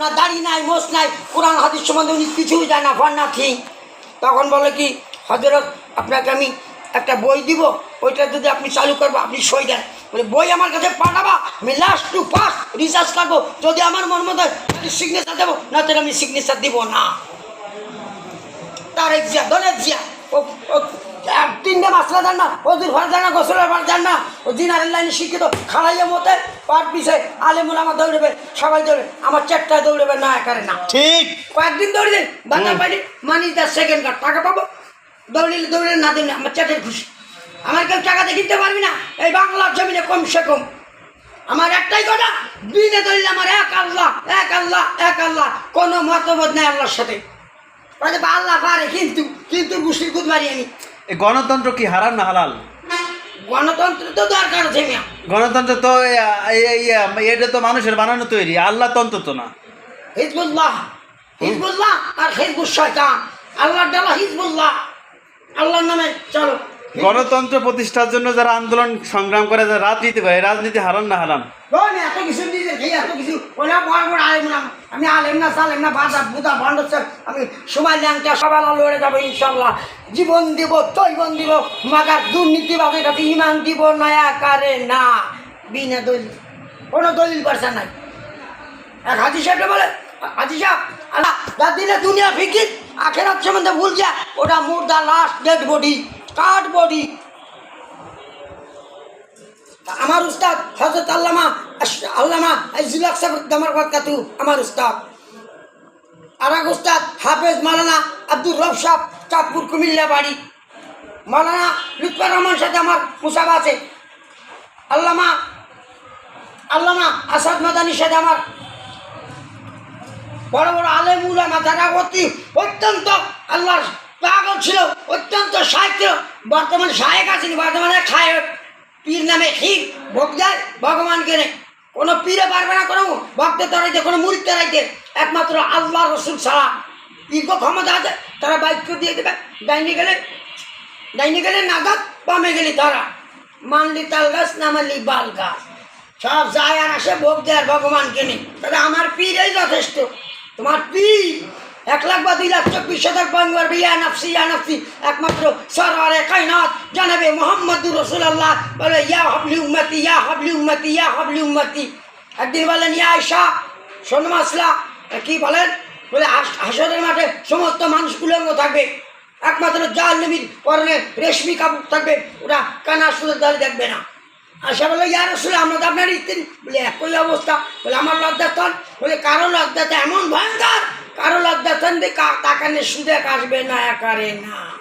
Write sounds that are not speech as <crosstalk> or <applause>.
ওনার দাড়ি নাই মোস নাই, কোরআন, হাদিস সম্বন্ধে উনি কিছুই জানে না ফান না ঠিক। তখন বলে কি হজরত আপনাকে আমি একটা বই দিব, ওইটা যদি আপনি চালু করব, আপনি সই দেন। বলে, বই আমার কাছে পাঠাবা, আমি লাস্ট টু পাস রিসার্চ করব, যদি আমার মন মতো সিগনেচার দেবো না তাহলে আমি সিগনেচার দিব না। তারেক জিয়া, দলের জিয়া ও তিনটে মাসলা জান না ওদের ভাড়া জান না গোসলের ভাড়া জান না। ও দিনারের লাইনে শিক্ষিত খালাইয়া মতে পার পিছে আলেমুল আমার দৌড়বে সবাই দৌড়ে আমার চারটায় দৌড়বে না একারে না। ঠিক। কয়েকদিন দৌড়ে দিন বাতা পাইনি মানি তার সেকেন্ড কার্ড টাকা পাবো। দৌড়িলে দৌড়ে না দিলে আমার চাটের খুশি। আমার কেউ টাকাতে কিনতে পারবি না এই বাংলার জমিনে কমসে কম। আমার একটাই কথা দিনে দলিল আমার এক আল্লাহ এক আল্লাহ এক আল্লাহ কোনো মতবোধ নেই আল্লাহর সাথে। আল্লাহ পারে কিন্তু কিন্তু গুষ্টির কুদ মারি আমি এই গণতন্ত্র কি হারাম না হালাল? গণতন্ত্র তো দরকার আছে গণতন্ত্র তো এটা তো মানুষের বানানো তৈরি আল্লাহ তন্ত্র তো না। হিজবুল্লাহ হিজবুল্লাহ আর হিজবুল শয়তান। আল্লাহ ডালা হিজবুল্লাহ। আল্লাহর নামে চলো। <laughs> গণতন্ত্র প্রতিষ্ঠার জন্য যারা আন্দোলন সংগ্রাম করে, যারা রাজনীতি করে রাজনীতি হারাম না হারাম? এত কিছু এত কিছু আমি না না সবাই লড়ে যাব, ইনশাল্লাহ। জীবন দিব, তৈবন দিব কাছে ইমান দিব, নয়া কারে না। বিনা কোনো দলিল এক বলে দুনিয়া ফিকির, আখেরাত সম্বন্ধে ভুল যা, ওটা মুর্দা লাস্ট ডেড বডি। কাঠ বডি। আমার উস্তাদ হজরত আল্লামা আল্লামা কাতু, আমার উস্তাদ। আর এক উস্তাদ হাফেজ মালানা আব্দুর রব সাহ চাঁদপুর কুমিল্লা বাড়ি। মালানা রহমান সাথে আমার মুসাব আছে। আল্লামা আল্লামা আসাদ মাদানির সাথে আমার। বড় বড় আলেম উলামা, যারা অতি অত্যন্ত আল্লাহর ছিল অত্যন্ত সাহিত্য। বর্তমান সাহেক আছেন, বর্তমানে খায়ক পীর নামে ক্ষীর ভোগ দেয় ভগবানকে কোনো পীরে পারবে না, কোনো ভক্ত তারাইতে কোনো মুড়ি তারাইতে একমাত্র আল্লাহ রসুল ছাড়া। ইগো ক্ষমতা আছে, তারা বাক্য দিয়ে দেবে। ডাইনি গেলে ডাইনি গেলে নাগাদ, বামে গেলি তারা মানলি তাল গাছ, না মানলি বাল গাছ। সব যায় আর আসে ভোগ দেয় আর ভগবানকে নেই তাহলে আমার পীরই যথেষ্ট। তোমার পীর এক লাখ বা দুই লাখ, চব্বিশ হাজার পয়গম্বর ইয়া নাফসি ইয়া নাফসি। একমাত্র সরওয়ারে কায়নাত। জানাবে মোহাম্মদুর রসুল্লাহ বলে, ইয়া হাবলি উম্মতি, ইয়া হাবলি উম্মতি, ইয়া হাবলি উম্মতি। একদিন বলেন, ইয়া আয়সা শোনো মাসলা কি বলেন? বলে হাসরের মাঠে সমস্ত মানুষ উলঙ্গ থাকবে। একমাত্র জাল নবীর পরনে রেশমি কাপড় থাকবে। ওরা কানা সুদের দাঁড়ি দেখবে না। আশা বলে ইয়ার আসলে আমরা তো আপনার স্ত্রী। বলে, একই অবস্থা। বলে, আমার লজ্জাতন বলে কারও লজ্জাতে এমন ভয়ঙ্কর লজ্জাতন দিয়ে তাকানে সুদে আসবে না একারে না।